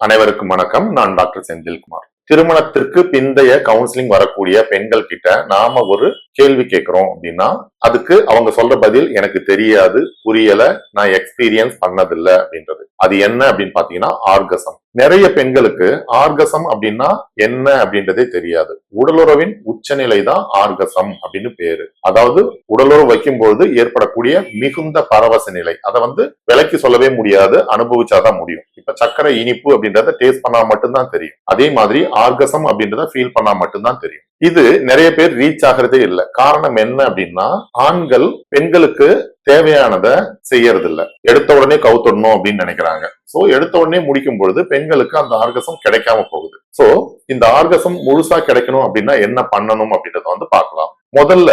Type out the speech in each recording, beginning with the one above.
அனைவருக்கும் வணக்கம். நான் டாக்டர் செந்தில்குமார். திருமணத்திற்கு பிந்தைய கவுன்சிலிங் வரக்கூடிய பெண்கள் கிட்ட நாம ஒரு கேள்வி கேட்கிறோம் அப்படின்னா அதுக்கு அவங்க சொல்ற பதில் எனக்கு தெரியாது புரியல நான் எக்ஸ்பீரியன்ஸ் பண்ணதில்லை அப்படின்றது. அது என்ன அப்படின்னு பாத்தீங்கன்னா ஆர்கசம். நிறைய பெண்களுக்கு ஆர்கசம் அப்படின்னா என்ன அப்படின்றதே தெரியாது. உடலுறவின் உச்சநிலை தான் ஆர்கசம் அப்படின்னு பேரு. அதாவது உடலுறவு வைக்கும்போது ஏற்படக்கூடிய மிகுந்த பரவச நிலை. அதை வந்து விலைக்கு சொல்லவே முடியாது அனுபவிச்சாதான் முடியும். இப்ப சக்கரை இனிப்பு அப்படின்றத டேஸ்ட் பண்ணா மட்டும்தான் தெரியும். அதே மாதிரி ஆர்கசம் அப்படின்றத ஃபீல் பண்ணா மட்டும்தான் தெரியும். இது நிறைய பேர் ரீச் ஆகிறதே இல்லை. காரணம் என்ன அப்படின்னா ஆண்கள் பெண்களுக்கு தேவையானதை செய்யறது இல்ல எடுத்த உடனே கவுத்துடணும் அப்படின்னு நினைக்கிறாங்க. சோ எடுத்த உடனே முடிக்கும் பொழுது பெண்களுக்கு அந்த ஆர்கசம் கிடைக்காம போகுது. சோ இந்த ஆர்கசம் முழுசா கிடைக்கணும் அப்படின்னா என்ன பண்ணணும் அப்படின்றத வந்து பார்க்கலாம். முதல்ல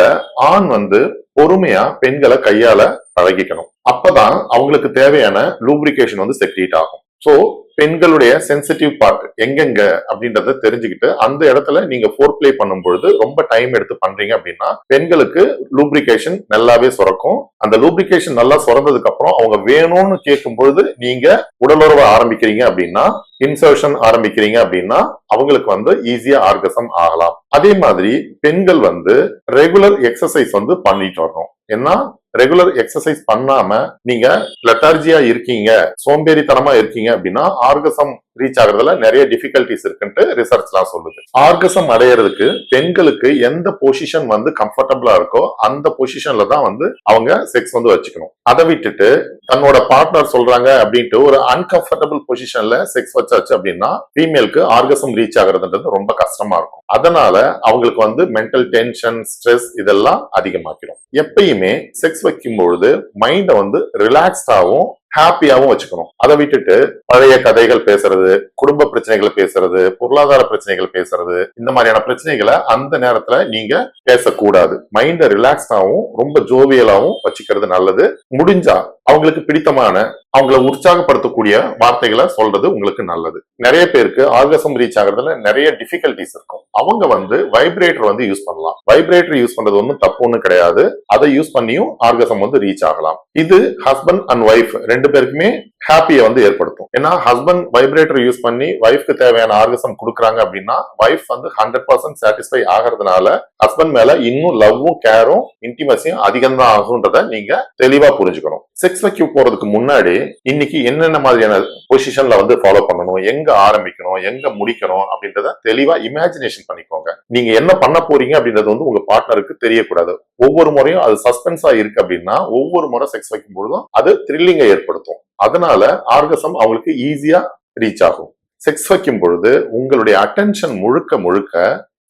ஆண் வந்து பொறுமையா பெண்களை கையால பழகிக்கணும். அப்பதான் அவங்களுக்கு தேவையான லூப்ரிகேஷன் வந்து செக்ரீட் ஆகும். ஸோ பெண்களுடைய சென்சிட்டிவ் பார்ட் எங்கெங்க அப்படின்றத தெரிஞ்சுக்கிட்டு அந்த இடத்துல நீங்க ஃபோர் பிளே பண்ணும் பொழுது ரொம்ப டைம் எடுத்து பண்றீங்க அப்படின்னா பெண்களுக்கு லூப்ரிகேஷன் நல்லாவே சுரக்கும். அந்த லூப்ரிகேஷன் நல்லா சுரந்ததுக்கு அப்புறம் அவங்க வேணும்னு கேட்கும் பொழுது நீங்க உடலுறவை ஆரம்பிக்கிறீங்க அப்படின்னா இன்சர்ஷன் ஆரம்பிக்கிறீங்க அப்படின்னா அவங்களுக்கு வந்து ஈஸியா ஆர்கசம் ஆகலாம். அதே மாதிரி பெண்கள் வந்து ரெகுலர் எக்ஸசைஸ் வந்து பண்ணிட்டு வரணும். ஏன்னா ரெகுலர் எக்ஸசைஸ் பண்ணாம நீங்க லெட்டார்ஜியா இருக்கீங்க சோம்பேறித்தனமா இருக்கீங்க அப்படின்னா ஆர்கசம் ரீச் ஆகுறதுல நிறைய டிஃபிகல்டிஸ் இருக்குன்ட்டு ரிசர்ச்லாம் சொல்லுது. ஆர்கசம் அடையிறதுக்கு பெண்களுக்கு எந்த பொசிஷன் வந்து கம்ஃபர்டபுளா இருக்கோ அந்த பொசிஷன்ல தான் வந்து அவங்க செக்ஸ் வந்து வச்சுக்கணும். அதை விட்டுட்டு தன்னோட பார்ட்னர் சொல்றாங்க அப்படின்ட்டு ஒரு அன்கம்ஃபர்டபுள் பொசிஷன்ல செக்ஸ் வச்சாச்சு அப்படின்னா ஃபீமேலுக்கு ஆர்கசம் ரீச் ஆகுறதுன்றது ரொம்ப கஷ்டமா இருக்கும். அதனால அவங்களுக்கு வந்து மென்டல் டென்ஷன் ஸ்ட்ரெஸ் இதெல்லாம் அதிகமாக்கிடும். எப்பயுமே செக்ஸ் வைக்கும் பொழுது மைண்டை வந்து ரிலாக்ஸ்டாவும் ஹாப்பியாவும் வச்சுக்கணும். அதை விட்டுட்டு பழைய கதைகள் பேசுறது குடும்ப பிரச்சனைகளை பேசுறது பொருளாதார பிரச்சனைகள் பேசுறது இந்த மாதிரியான பிரச்சனைகளை அந்த நேரத்துல நீங்க பேசக்கூடாது. மைண்டை ரிலாக்ஸ்டாவும் ரொம்ப ஜோவியலாவும் வச்சுக்கிறது நல்லது. முடிஞ்சா அவங்களுக்கு பிடித்தமான அவங்கள உற்சாகப்படுத்தக்கூடிய வார்த்தைகளை சொல்றது உங்களுக்கு நல்லது. நிறைய பேருக்கு ஆர்கசம் ரீச் ஆகிறதுல நிறைய டிஃபிகல்டிஸ் இருக்கும். அவங்க வந்து வைப்ரேட்டர் வந்து யூஸ் பண்ணலாம். வைப்ரேட்டர் யூஸ் பண்றது ஒன்றும் தப்பு ஒன்றும் கிடையாது. அதை யூஸ் பண்ணியும் ஆர்கசம் வந்து ரீச் ஆகலாம். இது ஹஸ்பண்ட் அண்ட் ஒய்ஃப் ரெண்டு பேருக்குமே ஹாப்பியை வந்து ஏற்படுத்தும். ஏன்னா ஹஸ்பண்ட் வைப்ரேட்டர் யூஸ் பண்ணி ஒய்ஃப்க்கு தேவையான ஆர்கசம் கொடுக்குறாங்க அப்படின்னா ஒய்ஃப் வந்து ஹண்ட்ரட் பர்சன்ட் சாட்டிஸ்ஃபை ஆகிறதுனால ஹஸ்பண்ட் மேல இன்னும் லவ்வும் கேரும் இன்டிமசியும் அதிகம் தான் ஆகுன்றத நீங்க தெளிவா புரிஞ்சுக்கணும். செக்ஸ் வைக்க போறதுக்கு முன்னாடி இன்னைக்கு என்னென்ன மாதிரியான பொசிஷன்ல வந்து ஃபாலோ பண்ணணும் எங்க ஆரம்பிக்கணும் எங்க முடிக்கணும் அப்படின்றத தெளிவா இமேஜினேஷன் பண்ணிக்கோங்க. நீங்க என்ன பண்ண போறீங்க அப்படின்றது வந்து உங்க பார்ட்னருக்கு தெரியக்கூடாது. ஒவ்வொரு முறையும் அது சஸ்பென்ஸா இருக்கு அப்படின்னா ஒவ்வொரு முறை செக்ஸ் வைக்கும் பொழுதும் அது த்ரில்லிங்கை ஏற்படுத்தும். அதனால ஆர்கசம் அவங்களுக்கு ஈஸியா ரீச் ஆகும். செக்ஸ் வைக்கும் பொழுது உங்களுடைய அட்டென்ஷன் முழுக்க முழுக்க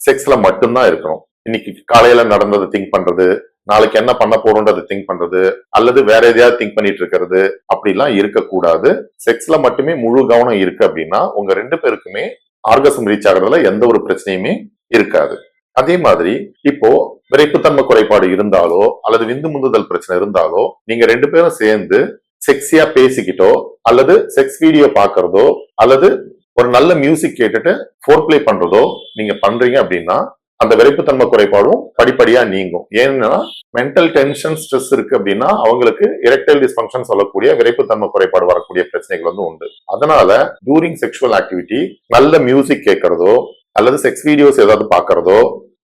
செக்ஸ்ல மட்டும்தான் இருக்கணும். இன்னைக்கு காலையில நடந்ததை திங்க் பண்றது நாளைக்கு என்ன பண்ண போறோன்றது திங்க் பண்றது அல்லது வேற எதையாவது திங்க் பண்ணிட்டு இருக்கிறது அப்படிலாம் இருக்கக்கூடாது. செக்ஸ்ல மட்டுமே முழு கவனம் இருக்கு அப்படின்னா உங்க ரெண்டு பேருக்குமே ஆர்கசம் ரீச் ஆகிறதுல எந்த ஒரு பிரச்சனையுமே இருக்காது. அதே மாதிரி இப்போ விரைப்புத்தன்மை குறைபாடு இருந்தாலோ அல்லது விந்து முந்துதல் பிரச்சனை இருந்தாலோ நீங்க ரெண்டு பேரும் சேர்ந்து செக்ஸியா பேசிக்கிட்டோ அல்லது செக்ஸ் வீடியோ பாக்குறதோ அல்லது ஒரு நல்ல மியூசிக் கேட்டுட்டு ஃபோர் பிளே பண்றதோ நீங்க பண்றீங்க அப்படின்னா அந்த விரைப்புத்தன்மை குறைபாடும் படிப்படியா நீங்கும். ஏன்னா மென்டல் டென்ஷன் ஸ்ட்ரெஸ் இருக்கு அப்படின்னா அவங்களுக்கு எரெக்டைல் டிஸ்பங்ஷன் சொல்லக்கூடிய விரைப்புத்தன்மை குறைபாடு வரக்கூடிய பிரச்சனைகள் வந்து உண்டு. அதனால டூரிங் செக்ஷுவல் ஆக்டிவிட்டி நல்ல மியூசிக் கேட்கறதோ அல்லது செக்ஸ் வீடியோஸ் ஏதாவது பாக்குறதோ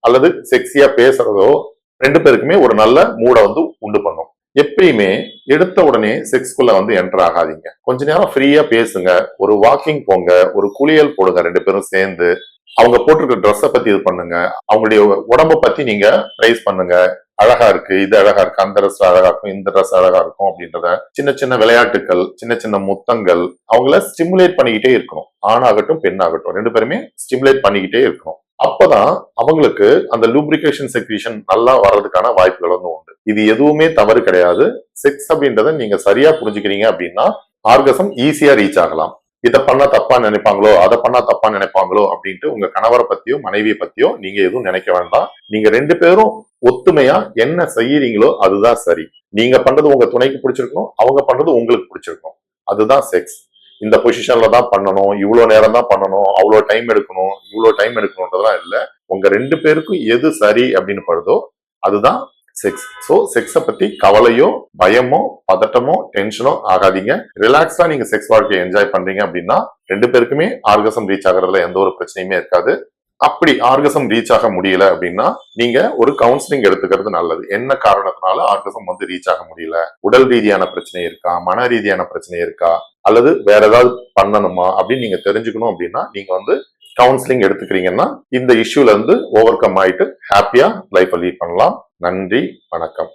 அல்லது செக்ஸியா பேசுறதோ ரெண்டு பேருக்குமே ஒரு நல்ல மூடை வந்து உண்டு பண்ணும். எப்பயுமே எடுத்த உடனே செக்ஸ்குள்ள வந்து என்டர் ஆகாதீங்க. கொஞ்ச நேரம் ஃப்ரீயா பேசுங்க. ஒரு வாக்கிங் போங்க. ஒரு குளியல் போடுங்க. ரெண்டு பேரும் சேர்ந்து அவங்க போட்டிருக்க ட்ரெஸ்ஸை பத்தி இது பண்ணுங்க. அவங்களுடைய உடம்ப பத்தி நீங்க ப்ரைஸ் பண்ணுங்க. அழகா இருக்கு. இது அழகா இருக்கு. அந்த ட்ரெஸ் அழகா இருக்கும். இந்த ட்ரெஸ் அழகா இருக்கும் அப்படின்றத சின்ன சின்ன விளையாட்டுகள் சின்ன சின்ன முத்தங்கள் அவங்கள ஸ்டிமுலேட் பண்ணிக்கிட்டே இருக்கணும். ஆணாகட்டும் பெண்ணாகட்டும். ரெண்டு பேருமே ஸ்டிமுலேட் பண்ணிக்கிட்டே இருக்கணும். அப்பதான் அவங்களுக்கு அந்த லூப்ரிகேஷன் செக்ரீஷன் நல்லா வர்றதுக்கான வாய்ப்புகள் வந்து உண்டு. இது எதுவுமே தவறு கிடையாது. செக்ஸ் அப்படின்றத நீங்க சரியா புரிஞ்சுக்கிறீங்க அப்படின்னா ஆர்கசம் ஈஸியா ரீச் ஆகலாம். இதை பண்ணா தப்பா நினைப்பாங்களோ அதை பண்ணா தப்பா நினைப்பாங்களோ அப்படின்ட்டு உங்க கணவரை பத்தியோ மனைவியை பத்தியோ நீங்க எதுவும் நினைக்க வேண்டாம். நீங்க ரெண்டு பேரும் ஒத்துமையா என்ன செய்யறீங்களோ அதுதான் சரி. நீங்க பண்றது உங்க துணைக்கு பிடிச்சிருக்கணும் அவங்க பண்றது உங்களுக்கு பிடிச்சிருக்கணும். அதுதான் செக்ஸ் இந்த பொசிஷன்ல தான் பண்ணணும் இவ்வளோ நேரம் தான் பண்ணணும் அவ்வளோ டைம் எடுக்கணும் இவ்வளோ டைம் எடுக்கணுன்றதெல்லாம் இல்லை. உங்க ரெண்டு பேருக்கும் எது சரி அப்படின்னு படுதோ அதுதான் செக்ஸ் ஸோ செக்ஸை பத்தி கவலையோ பயமோ பதட்டமோ டென்ஷனோ ஆகாதீங்க. ரிலாக்ஸா நீங்க செக்ஸ் வாழ்க்கையை என்ஜாய் பண்றீங்க அப்படின்னா ரெண்டு பேருக்குமே ஆர்கசம் ரீச் ஆகுறதுல எந்த ஒரு பிரச்சனையுமே இருக்காது. அப்படி ஆர்கசம் ரீச் ஆக முடியல அப்படின்னா நீங்க ஒரு கவுன்சிலிங் எடுத்துக்கிறது நல்லது. என்ன காரணத்தினால ஆர்கசம் வந்து ரீச் ஆக முடியல? உடல் ரீதியான பிரச்சனை இருக்கா? மன ரீதியான பிரச்சனை இருக்கா? அல்லது வேற ஏதாவது பண்ணணுமா? அப்படின்னு நீங்க தெரிஞ்சுக்கணும் அப்படின்னா நீங்க வந்து கவுன்சிலிங் எடுத்துக்கிறீங்கன்னா இந்த இஷ்யூல இருந்து ஓவர் கம் ஆயிட்டு ஹாப்பியா லைஃப் லீட் பண்ணலாம். நன்றி வணக்கம்.